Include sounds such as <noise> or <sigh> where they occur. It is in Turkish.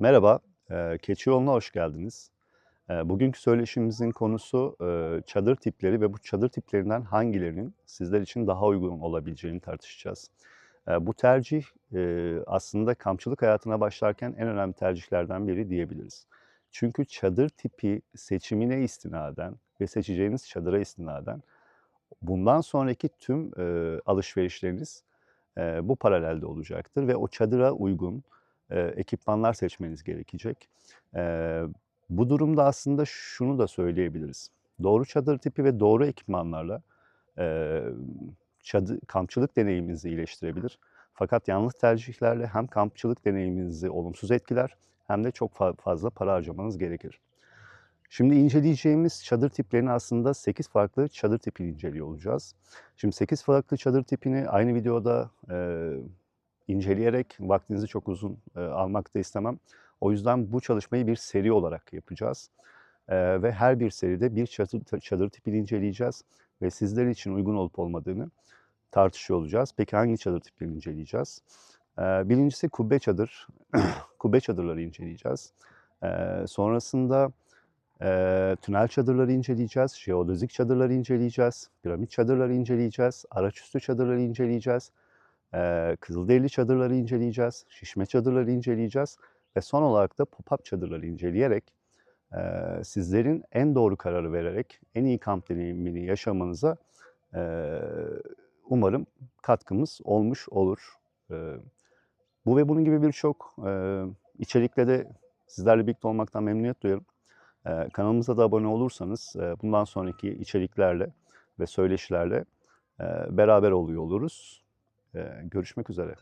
Merhaba, eee, Keçiyolu'na hoş geldiniz. Bugünkü söyleşimizin konusu, çadır tipleri ve bu çadır tiplerinden hangilerinin sizler için daha uygun olabileceğini tartışacağız. Bu tercih, aslında kampçılık hayatına başlarken en önemli tercihlerden biri diyebiliriz. Çünkü çadır tipi seçimine istinaden ve seçeceğiniz çadıra istinaden bundan sonraki tüm, alışverişleriniz, bu paralelde olacaktır ve o çadıra uygun, ekipmanlar seçmeniz gerekecek. Bu durumda aslında şunu da söyleyebiliriz. Doğru çadır tipi ve doğru ekipmanlarla, emm, çadı kampçılık deneyiminizi iyileştirebilir. Fakat yanlış tercihlerle hem kampçılık deneyiminizi olumsuz etkiler hem de çok fa fazla para harcamanız gerekir. Şimdi inceleyeceğimiz çadır tiplerini aslında 8 farklı çadır tipini inceliyor olacağız. Şimdi 8 farklı çadır tipini aynı videoda, eee, inceleyerek vaktinizi çok uzun, eee, almak da istemem. O yüzden bu çalışmayı bir seri olarak yapacağız, eee, ve her bir seride bir çatır ta çadır tipini inceleyeceğiz ve sizler için uygun olup olmadığını tartışıyor olacağız. Peki hangi çadır tiplerini inceleyeceğiz? Eee, 1'incisi kubbe çadır. <clears throat> Kubbe çadırları inceleyeceğiz. Eee, sonrasında, eee, tünel çadırları inceleyeceğiz, jeodezik çadırları inceleyeceğiz, piramit çadırları inceleyeceğiz, araçüstü çadırları inceleyeceğiz, eee, kızılderili çadırları inceleyeceğiz, şişme çadırları inceleyeceğiz ve son olarak da pop-up çadırları inceleyerek, sizlerin en doğru kararı vererek en iyi kamp deneyimini yaşamanıza, umarım katkımız olmuş olur. Bu ve bunun gibi birçok, eee, içerikle de sizlerle birlikte olmaktan memnuniyet. Eee, kanalımıza da abone olursanız, bundan sonraki içeriklerle ve söyleşilerle, beraber oluyor oluruz. Eee, görüşmek üzere.